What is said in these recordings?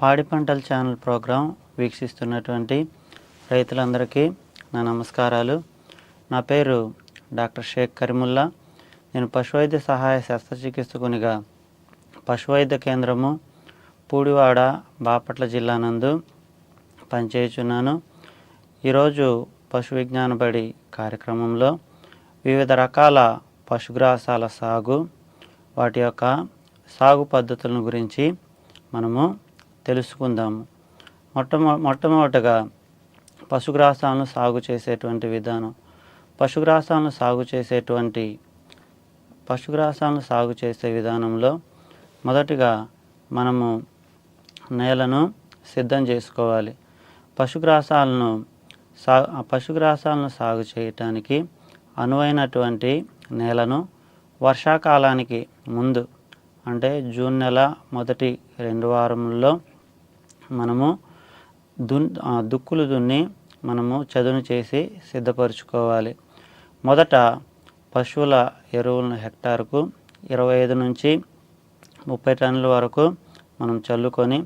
పాడి పంటల channel programme వీక్షిస్తున్నటువంటి రైతులందరికీ నా నమస్కారాలు. నా పేరు డాక్టర్ షేక్ కరిముల్లా. నేను పశువైద్య సహాయ శస్త్రచికిత్సకునిగా పశువైద్య కేంద్రము పూడివాడ బాపట్ల జిల్లా నందు పనిచేయుచున్నాను. ఈరోజు పశు విజ్ఞాన బడి కార్యక్రమంలో వివిధ రకాల పశుగ్రాసాల సాగు వాటి యొక్క సాగు పద్ధతులను గురించి మనము తెలుసుకుందాము. మొట్టమొ మొట్టమొదటగా పశుగ్రాసాలను సాగు చేసేటువంటి విధానం. పశుగ్రాసాలను సాగు చేసేటువంటి పశుగ్రాసాలను సాగు చేసే విధానంలో మొదటిగా మనము నేలను సిద్ధం చేసుకోవాలి. పశుగ్రాసాలను సా పశుగ్రాసాలను సాగు చేయటానికి అనువైనటువంటి నేలను వర్షాకాలానికి ముందు అంటే జూన్ నెల మొదటి రెండు వారంలో మనము దున్ దుక్కులు దున్ని మనము చదును చేసి సిద్ధపరచుకోవాలి. మొదట పశువుల ఎరువులను హెక్టార్కు ఇరవై ఐదు నుంచి ముప్పై టన్నుల వరకు మనం చల్లుకొని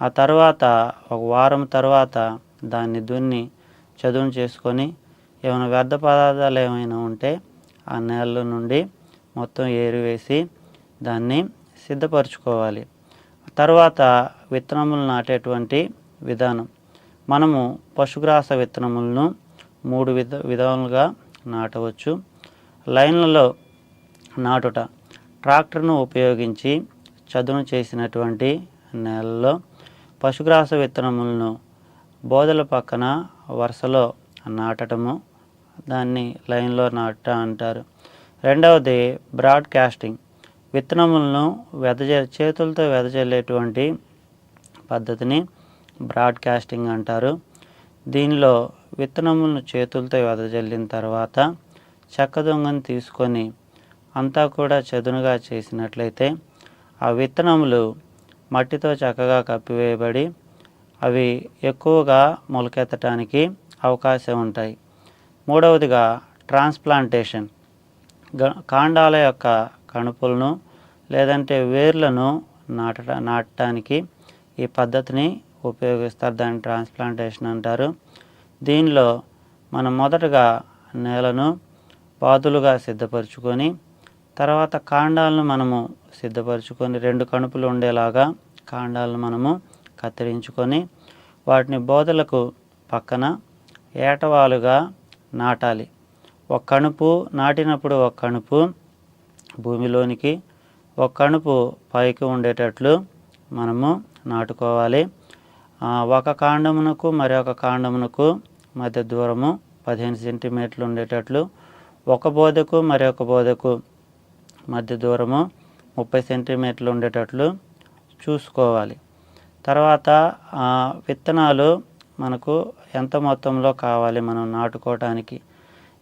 ఆ తర్వాత ఒక వారం తర్వాత దాన్ని దున్ని చదును చేసుకొని ఏమైనా వ్యర్థ పదార్థాలు ఏమైనా ఉంటే ఆ నేల నుండి మొత్తం ఏరివేసి దాన్ని సిద్ధపరచుకోవాలి. తర్వాత విత్తనములు నాటేటువంటి విధానం. మనము పశుగ్రాస విత్తనములను మూడు విధ విధాలుగా నాటవచ్చు. లైన్లలో నాటుట ట్రాక్టర్ను ఉపయోగించి చదును చేసినటువంటి నేలలో పశుగ్రాస విత్తనములను బోదల పక్కన వరుసలో నాటటము దాన్ని లైన్లో నాట అంటారు. రెండవది బ్రాడ్కాస్టింగ్. విత్తనములను వెదజ చేతులతో వెదజల్లేటువంటి పద్ధతిని బ్రాడ్కాస్టింగ్ అంటారు. దీనిలో విత్తనములను చేతులతో వెదజల్లిన తర్వాత చెక్క దొంగను తీసుకొని అంతా కూడా చదునుగా చేసినట్లయితే ఆ విత్తనములు మట్టితో చక్కగా కప్పివేయబడి అవి ఎక్కువగా మొలకెత్తడానికి అవకాశం ఉంటాయి. మూడవదిగా ట్రాన్స్ప్లాంటేషన్. గ- కాండాల యొక్క కణుపులను లేదంటే వేర్లను నాట నాటడానికి ఈ పద్ధతిని ఉపయోగిస్తారు. దాన్ని ట్రాన్స్ప్లాంటేషన్ అంటారు. దీనిలో మనం మొదటగా నేలను పాదులుగా సిద్ధపరచుకొని తర్వాత కాండాలను మనము సిద్ధపరచుకొని రెండు కణుపులు ఉండేలాగా కాండాలను మనము కత్తిరించుకొని వాటిని బోధలకు పక్కన ఏటవాలుగా నాటాలి. ఒక కణుపు నాటినప్పుడు ఒక కణుపు భూమిలోనికి ఒక కణుపు పైకి ఉండేటట్లు మనము నాటుకోవాలి. ఒక కాండమునకు మరి ఒక కాండమునకు మధ్య దూరము పదిహేను సెంటీమీటర్లు ఉండేటట్లు ఒక బోధకు మరి ఒక బోధకు మధ్య దూరము ముప్పై సెంటీమీటర్లు ఉండేటట్లు చూసుకోవాలి. తర్వాత విత్తనాలు మనకు ఎంత మొత్తంలో కావాలి మనం నాటుకోవటానికి?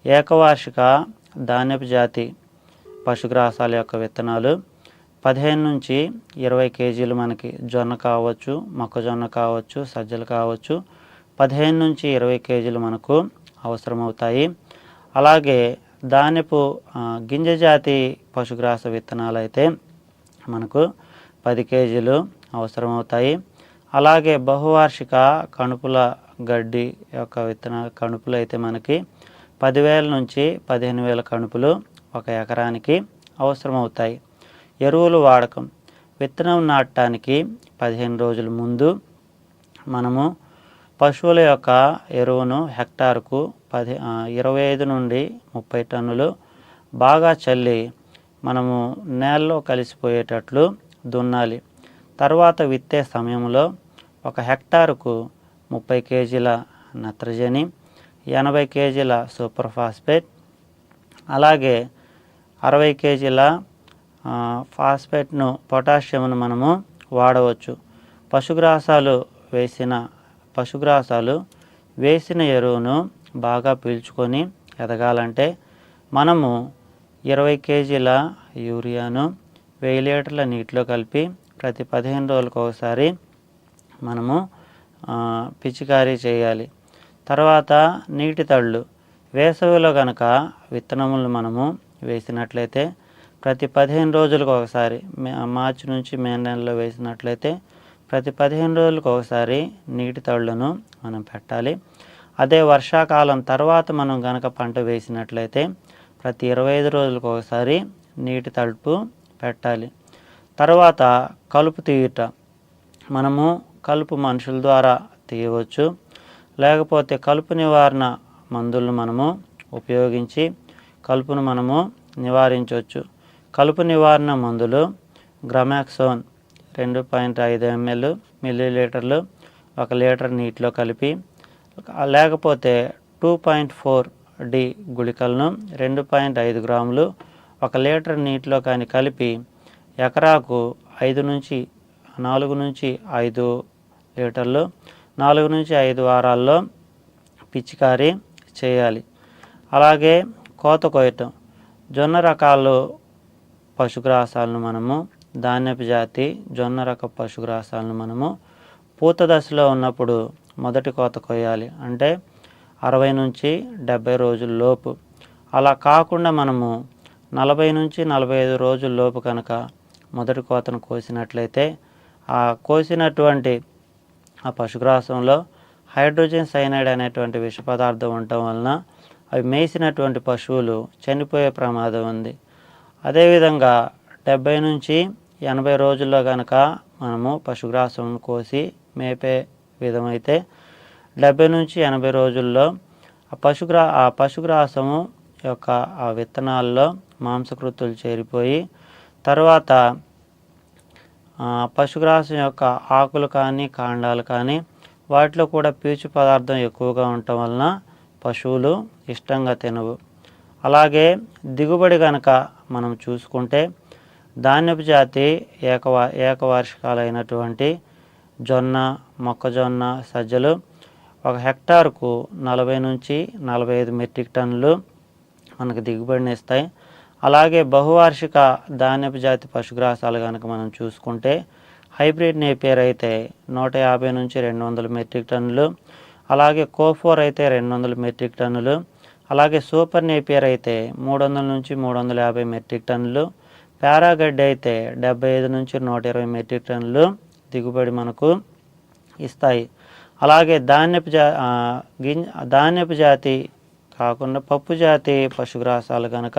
ఏకవార్షిక ధాన్యపు జాతి పశుగ్రాసాల యొక్క విత్తనాలు. పదిహేను నుంచి ఇరవై కేజీలు మనకి జొన్న కావచ్చు మొక్కజొన్న కావచ్చు సజ్జలు కావచ్చు. పదిహేను నుంచి ఇరవై కేజీలు మనకు అవసరమవుతాయి. అలాగే ధాన్యపు గింజ జాతి పశుగ్రాస విత్తనాలు అయితే మనకు పది కేజీలు అవసరమవుతాయి. అలాగే బహువార్షిక కణుపుల గడ్డి యొక్క విత్తన కణుపులు అయితే మనకి పదివేల నుంచి పదిహేను వేల కణుపులు ఒక ఎకరానికి అవసరమవుతాయి. ఎరువులు వాడకం. విత్తనం నాటడానికి పదిహేను రోజుల ముందు మనము పశువుల యొక్క ఎరువును హెక్టార్కు పది ఇరవై ఐదు నుండి ముప్పై టన్నులు బాగా చల్లి మనము నేలలో కలిసిపోయేటట్లు దున్నాలి. తర్వాత విత్తే సమయంలో ఒక హెక్టారుకు ముప్పై కేజీల నత్రజని ఎనభై కేజీల సూపర్ ఫాస్ఫేట్ అలాగే అరవై కేజీల ఫాస్ఫేట్ను పొటాషియంను మనము వాడవచ్చు. పశుగ్రాసాలు వేసిన పశుగ్రాసాలు వేసిన ఎరువును బాగా పీల్చుకొని ఎదగాలంటే మనము ఇరవై కేజీల యూరియాను వెయ్యి లీటర్ల నీటిలో కలిపి ప్రతి పదిహేను రోజులకు ఒకసారి మనము పిచికారీ చేయాలి. తర్వాత నీటి తళ్ళు వేసవిలో కనుక విత్తనములు మనము వేసినట్లయితే ప్రతి పదిహేను రోజులకు ఒకసారి మార్చి నుంచి మే నెలలో వేసినట్లయితే ప్రతి పదిహేను రోజులకు ఒకసారి నీటి తడులను మనం పెట్టాలి. అదే వర్షాకాలం తర్వాత మనం గనక పంట వేసినట్లయితే ప్రతి ఇరవై ఐదు రోజులకు ఒకసారి నీటి తడుపు పెట్టాలి. తర్వాత కలుపు తీయుట. మనము కలుపు మనుషుల ద్వారా తీయవచ్చు. లేకపోతే కలుపు నివారణ మందులను మనము ఉపయోగించి కలుపును మనము నివారించవచ్చు. కలుపు నివారణ మందులు గ్రమాక్సోన్ రెండు పాయింట్ ఐదు ఎంఎల్ మిల్లీ లీటర్లు ఒక లీటర్ నీటిలో కలిపి లేకపోతే టూ పాయింట్ ఫోర్ డి గుళికలను రెండు పాయింట్ ఐదు గ్రాములు ఒక లీటర్ నీటిలో కానీ కలిపి ఎకరాకు ఐదు నుంచి నాలుగు నుంచి ఐదు లీటర్లు నాలుగు నుంచి ఐదు వారాల్లో పిచికారీ చేయాలి. అలాగే కోత కోయటం జొన్న రకాలు పశుగ్రాసాలను మనము ధాన్యపు జాతి జొన్న రక పశుగ్రాసాలను మనము పూత దశలో ఉన్నప్పుడు మొదటి కోత కొయ్యాలి. అంటే అరవై నుంచి డెబ్బై రోజుల లోపు. అలా కాకుండా మనము నలభై నుంచి నలభై ఐదు రోజుల లోపు కనుక మొదటి కోతను కోసినట్లయితే ఆ కోసినటువంటి ఆ పశుగ్రాసంలో హైడ్రోజన్ సైనైడ్ అనేటువంటి విష పదార్థం ఉండటం వలన అవి మేసినటువంటి పశువులు చనిపోయే ప్రమాదం ఉంది. అదేవిధంగా డెబ్బై నుంచి ఎనభై రోజుల్లో కనుక మనము పశుగ్రాసం కోసి మేపే విధమైతే డెబ్బై నుంచి ఎనభై రోజుల్లో ఆ పశుగ్రా ఆ పశుగ్రాసము యొక్క ఆ విత్తనాల్లో మాంసకృతులు చేరిపోయి తర్వాత పశుగ్రాసం యొక్క ఆకులు కానీ కాండాలు కానీ వాటిలో కూడా పీచు పదార్థం ఎక్కువగా ఉండటం వలన పశువులు ఇష్టంగా తినవు. అలాగే దిగుబడి కనుక మనం చూసుకుంటే ధాన్యపు జాతి ఏకవా ఏకవార్షికాలైనటువంటి జొన్న మొక్కజొన్న సజ్జలు ఒక హెక్టార్కు నలభై నుంచి నలభై ఐదు మెట్రిక్ టన్నులు మనకు దిగుబడిని ఇస్తాయి. అలాగే బహువార్షిక ధాన్యపు జాతి పశుగ్రాసాలు కనుక మనం చూసుకుంటే హైబ్రిడ్ నేపియర్ అయితే నూట యాభై నుంచి రెండు వందల మెట్రిక్ టన్నులు అలాగే కోఫోర్ అయితే రెండు వందల మెట్రిక్ టన్నులు అలాగే సూపర్ నేపియర్ అయితే మూడు వందల నుంచి మూడు వందల యాభై మెట్రిక్ టన్నులు పారాగడ్డి అయితే డెబ్బై ఐదు నుంచి నూట ఇరవై మెట్రిక్ టన్నులు దిగుబడి మనకు ఇస్తాయి. అలాగే ధాన్యపు జా గింజ ధాన్యపు జాతి కాకుండా పప్పు జాతి పశుగ్రాసాలు కనుక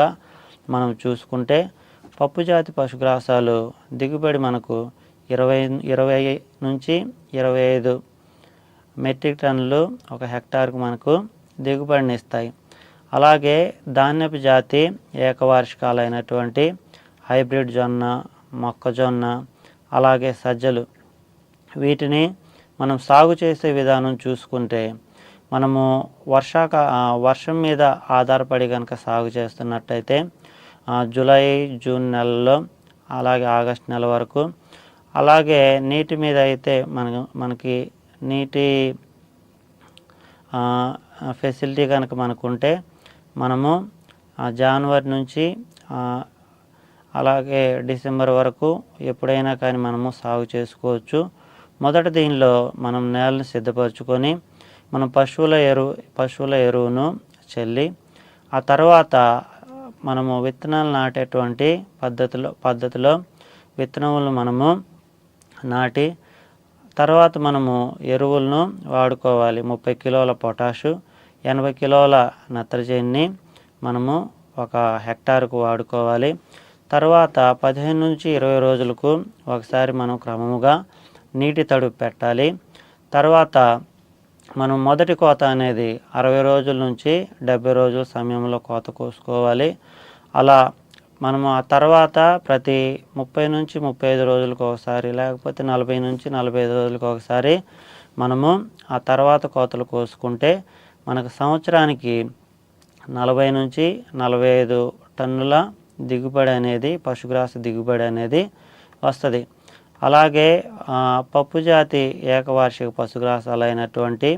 మనం చూసుకుంటే పప్పు జాతి పశుగ్రాసాలు దిగుబడి మనకు ఇరవై ఇరవై నుంచి ఇరవై ఐదు మెట్రిక్ టన్నులు ఒక హెక్టార్కు మనకు దిగుబడిని ఇస్తాయి. అలాగే ధాన్యపు జాతి ఏకవార్షికాలైనటువంటి హైబ్రిడ్ జొన్న మొక్కజొన్న అలాగే సజ్జలు. వీటిని మనం సాగు చేసే విధానం చూసుకుంటే మనము వర్షాక వర్షం మీద ఆధారపడి కనుక సాగు చేస్తున్నట్టయితే జూలై జూన్ నెలలో అలాగే ఆగస్ట్ నెల వరకు అలాగే నీటి మీద అయితే మన మనకి నీటి ఫెసిలిటీ కనుక మనకు ఉంటే మనము ఆ, జనవరి నుంచి అలాగే డిసెంబర్ వరకు ఎప్పుడైనా కానీ మనము సాగు చేసుకోవచ్చు. మొదట దీనిలో మనం నేలను సిద్ధపరచుకొని మనం పశువుల ఎరువు పశువుల ఎరువును చల్లి ఆ తర్వాత మనము విత్తనాలు నాటేటువంటి పద్ధతిలో పద్ధతిలో విత్తనములు మనము నాటి తర్వాత మనము ఎరువులను వాడుకోవాలి. ముప్పై కిలోల పొటాషు ఎనభై కిలోల నత్రజనిని మనము ఒక హెక్టార్కు వాడుకోవాలి. తర్వాత పదిహేను నుంచి ఇరవై రోజులకు ఒకసారి మనం క్రమముగా నీటి తడుపు పెట్టాలి. తర్వాత మనం మొదటి కోత అనేది అరవై రోజుల నుంచి డెబ్బై రోజుల సమయంలో కోత కోసుకోవాలి. అలా మనము ఆ తర్వాత ప్రతి ముప్పై నుంచి ముప్పై ఐదు రోజులకు ఒకసారి లేకపోతే నలభై నుంచి నలభై ఐదు రోజులకు ఒకసారి మనము ఆ తర్వాత కోతలు కోసుకుంటే మనకు సంవత్సరానికి నలభై నుంచి నలభై ఐదు టన్నుల దిగుబడి అనేది పశుగ్రాస దిగుబడి అనేది వస్తుంది. అలాగే పప్పు జాతి ఏకవార్షిక పశుగ్రాసాలు అయినటువంటి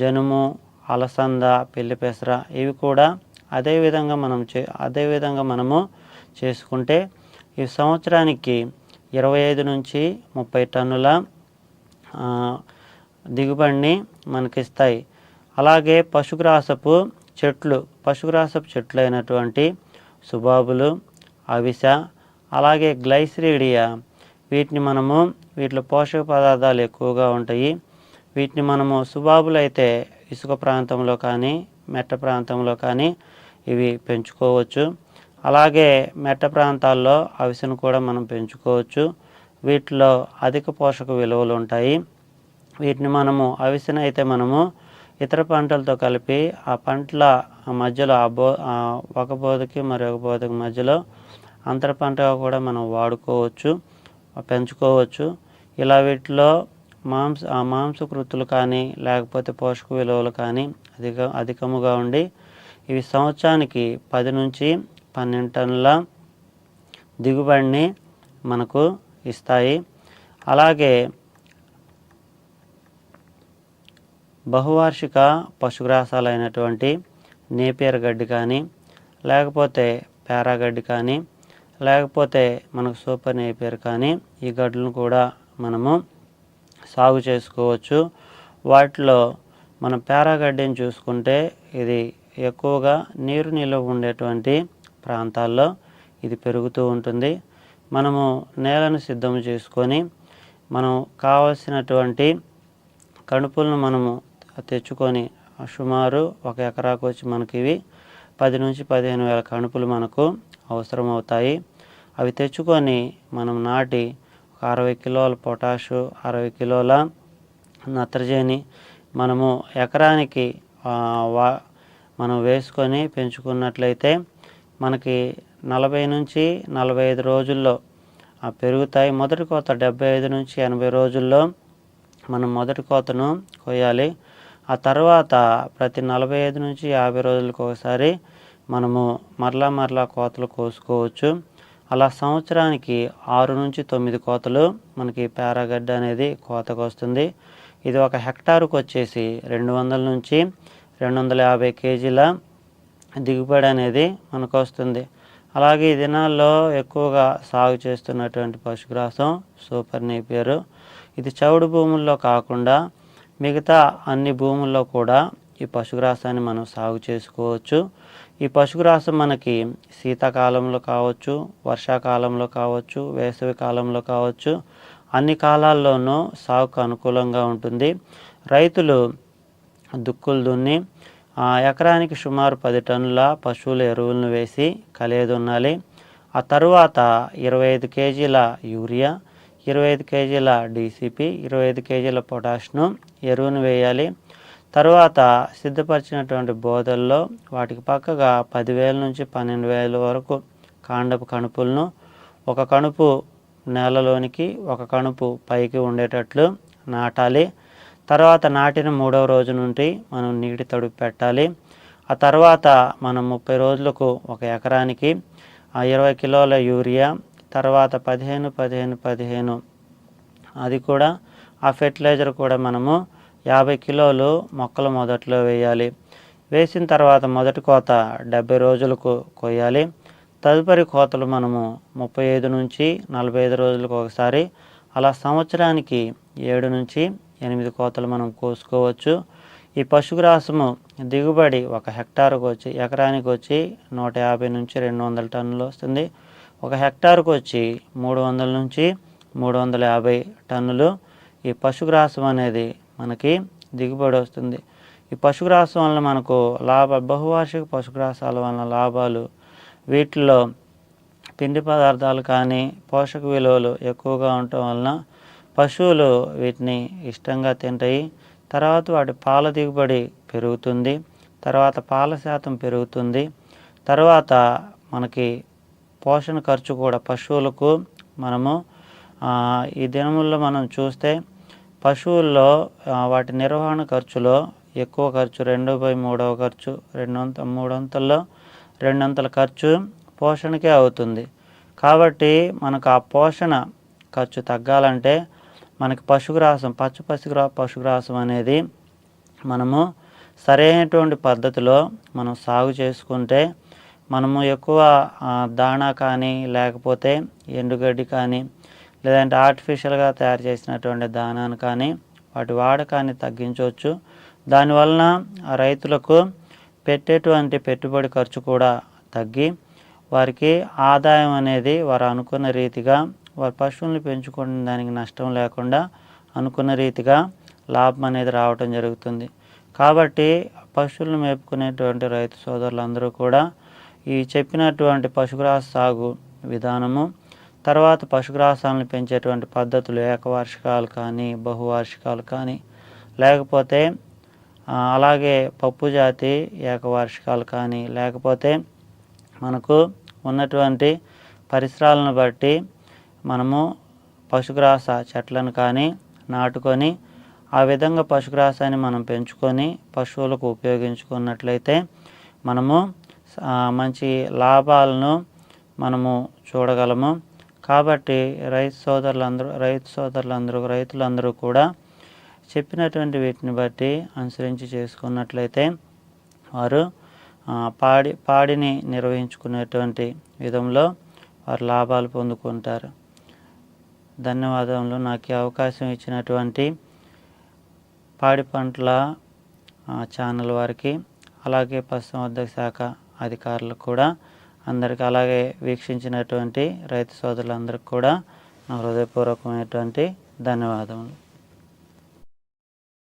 జనుము అలసంద పెళ్ళి పెసర ఇవి కూడా అదేవిధంగా మనం చే అదే విధంగా మనము చేసుకుంటే ఈ సంవత్సరానికి ఇరవై ఐదు నుంచి ముప్పై టన్నుల దిగుబడిని మనకిస్తాయి. అలాగే పశుగ్రాసపు చెట్లు పశుగ్రాసపు చెట్లు అయినటువంటి సుబాబులు అవిస అలాగే గ్లైసిరీడియా. వీటిని మనము వీటిలో పోషక పదార్థాలు ఎక్కువగా ఉంటాయి. వీటిని మనము సుబాబులు అయితే ఇసుక ప్రాంతంలో కానీ మెట్ట ప్రాంతంలో కానీ ఇవి పెంచుకోవచ్చు. అలాగే మెట్ట ప్రాంతాల్లో అవిసెను కూడా మనం పెంచుకోవచ్చు. వీటిలో అధిక పోషక విలువలు ఉంటాయి. వీటిని మనము అవిసెను అయితే మనము ఇతర పంటలతో కలిపి ఆ పంటల మధ్యలో ఆ బో ఒక బోధకి మరొక బోధకి మధ్యలో అంతర పంటగా కూడా మనం వాడుకోవచ్చు పెంచుకోవచ్చు. ఇలా వీటిలో మాంస ఆ మాంసకృతులు కానీ లేకపోతే పోషక విలువలు కానీ అధిక అధికముగా ఉండి ఇవి సంవత్సరానికి పది నుంచి పన్నెండు టన్నుల దిగుబడిని మనకు ఇస్తాయి. అలాగే బహువార్షిక పశుగ్రాసాలైనటువంటి నేపియర్ గడ్డి కానీ లేకపోతే పేరాగడ్డి కానీ లేకపోతే మనకు సూపర్ నేపియర్ కానీ ఈ గడ్డలను కూడా మనము సాగు చేసుకోవచ్చు. వాటిలో మనం పేరాగడ్డిని చూసుకుంటే ఇది ఎక్కువగా నీరు నిల్వ ఉండేటువంటి ప్రాంతాల్లో ఇది పెరుగుతూ ఉంటుంది. మనము నేలను సిద్ధం చేసుకొని మనం కావలసినటువంటి కణుపులను మనము తెచ్చుకొని సుమారు ఒక ఎకరాకు వచ్చి మనకి ఇవి పది నుంచి పదిహేను వేల కణుపులు మనకు అవసరమవుతాయి. అవి తెచ్చుకొని మనం నాటి ఒక అరవై కిలోల పొటాషు అరవై కిలోల నత్రజని మనము ఎకరానికి వా మనం వేసుకొని పెంచుకున్నట్లయితే మనకి నలభై నుంచి నలభై ఐదు రోజుల్లో పెరుగుతాయి. మొదటి కోత డెబ్బై ఐదు నుంచి ఎనభై రోజుల్లో మనం మొదటి కోతను కొయ్యాలి. ఆ తర్వాత ప్రతి నలభై ఐదు నుంచి యాభై రోజులకు ఒకసారి మనము మరలా మరలా కోతలు కోసుకోవచ్చు. అలా సంవత్సరానికి ఆరు నుంచి తొమ్మిది కోతలు మనకి పేరాగడ్డ అనేది కోతకు వస్తుంది. ఇది ఒక హెక్టారుకు వచ్చేసి రెండు వందల నుంచి రెండు వందల యాభై కేజీల దిగుబడి అనేది మనకు వస్తుంది. అలాగే ఈ దినాల్లో ఎక్కువగా సాగు చేస్తున్నటువంటి పశుగ్రాసం సూపర్ నేపియర్ ఇది చౌడు భూముల్లో కాకుండా మిగతా అన్ని భూముల్లో కూడా ఈ పశుగ్రాసాన్ని మనం సాగు చేసుకోవచ్చు. ఈ పశుగ్రాసం మనకి శీతాకాలంలో కావచ్చు వర్షాకాలంలో కావచ్చు వేసవి కాలంలో కావచ్చు అన్ని కాలాల్లోనూ సాగుకు అనుకూలంగా ఉంటుంది. రైతులు దుక్కులు దున్ని ఎకరానికి సుమారు పది టన్నుల పశువుల ఎరువులను వేసి కలియదున్నాలి ఆ తరువాత ఇరవై ఐదు కేజీల యూరియా ఇరవై ఐదు కేజీల డీసీపీ ఇరవై ఐదు కేజీల పొటాష్ను ఎరువును వేయాలి. తర్వాత సిద్ధపరిచినటువంటి బోధల్లో వాటికి పక్కగా పదివేల నుంచి పన్నెండు వేల వరకు కాండపు కణుపులను ఒక కణుపు నేలలోనికి ఒక కణుపు పైకి ఉండేటట్లు నాటాలి. తర్వాత నాటిన మూడవ రోజు నుండి మనం నీటి తడుపు పెట్టాలి. ఆ తర్వాత మనం ముప్పై రోజులకు ఒక ఎకరానికి ఆ ఇరవై కిలోల యూరియా తర్వాత పదిహేను పదిహేను పదిహేను. అది కూడా ఆ ఫెర్టిలైజర్ కూడా మనము యాభై కిలోలు మొక్కలు మొదట్లో వేయాలి. వేసిన తర్వాత మొదటి కోత డెబ్బై రోజులకు కొయ్యాలి. తదుపరి కోతలు మనము ముప్పై ఐదు నుంచి నలభై ఐదు రోజులకు ఒకసారి అలా సంవత్సరానికి ఏడు నుంచి ఎనిమిది కోతలు మనం కోసుకోవచ్చు. ఈ పశుగ్రాసము దిగుబడి ఒక హెక్టార్కు వచ్చి ఎకరానికి వచ్చి నూట యాభై నుంచి రెండు వందల టన్నులు వస్తుంది. ఒక హెక్టార్కు వచ్చి మూడు వందల నుంచి మూడు వందల యాభై టన్నులు ఈ పశుగ్రాసం అనేది మనకి దిగుబడి వస్తుంది. ఈ పశుగ్రాసం వలన మనకు లాభ బహువార్షిక పశుగ్రాసాల వలన లాభాలు వీటిలో పిండి పదార్థాలు కానీ పోషక విలువలు ఎక్కువగా ఉండటం వలన పశువులు వీటిని ఇష్టంగా తింటాయి. తర్వాత వాటి పాల దిగుబడి పెరుగుతుంది. తర్వాత పాల శాతం పెరుగుతుంది. తర్వాత మనకి పోషణ ఖర్చు కూడా పశువులకు మనము ఈ దినముల్లో మనం చూస్తే పశువుల్లో వాటి నిర్వహణ ఖర్చులో ఎక్కువ ఖర్చు రెండు బై మూడవ ఖర్చు రెండొంత మూడొంతల్లో రెండొంతల ఖర్చు పోషణకే అవుతుంది. కాబట్టి మనకు ఆ పోషణ ఖర్చు తగ్గాలంటే మనకి పశుగ్రాసం పచ్చ పశుగ్రా పశుగ్రాసం అనేది మనము సరైనటువంటి పద్ధతిలో మనం సాగు చేసుకుంటే మనము ఎక్కువ దాణా కానీ లేకపోతే ఎండుగడ్డి కానీ లేదంటే ఆర్టిఫిషియల్గా తయారు చేసినటువంటి దానాన్ని కానీ వాటి వాడకాన్ని తగ్గించవచ్చు. దానివలన రైతులకు పెట్టేటువంటి పెట్టుబడి ఖర్చు కూడా తగ్గి వారికి ఆదాయం అనేది వారు అనుకున్న రీతిగా వారి పశువుల్ని పెంచుకునే దానికి నష్టం లేకుండా అనుకున్న రీతిగా లాభం అనేది రావటం జరుగుతుంది. కాబట్టి పశువులను మేపుకునేటువంటి రైతు సోదరులందరూ కూడా ఈ చెప్పినటువంటి పశుగ్రాస సాగు విధానము తర్వాత పశుగ్రాసాలను పెంచేటువంటి పద్ధతులు ఏకవార్షికాలు కానీ బహువార్షికాలు కానీ లేకపోతే అలాగే పప్పు జాతి ఏకవార్షికాలు కానీ లేకపోతే మనకు ఉన్నటువంటి పరిసరాలను బట్టి మనము పశుగ్రాస చెట్లను కానీ నాటుకొని ఆ విధంగా పశుగ్రాసాన్ని మనం పెంచుకొని పశువులకు ఉపయోగించుకున్నట్లయితే మనము మంచి లాభాలను మనము చూడగలము. కాబట్టి రైతు సోదరులందరూ రైతు సోదరులందరూ రైతులందరూ కూడా చెప్పినటువంటి వీటిని బట్టి అనుసరించి చేసుకున్నట్లయితే వారు పాడి పాడిని నిర్వహించుకునేటువంటి విధంలో వారు లాభాలు పొందుకుంటారు. ధన్యవాదములు. నాకు అవకాశం ఇచ్చినటువంటి పాడి పంటల ఛానల్ వారికి అలాగే పశుసంవర్ధక శాఖ అధికారులకు కూడా అందరికీ అలాగే వీక్షించినటువంటి రైతు సోదరులందరికీ కూడా నా హృదయపూర్వకమైనటువంటి ధన్యవాదములు.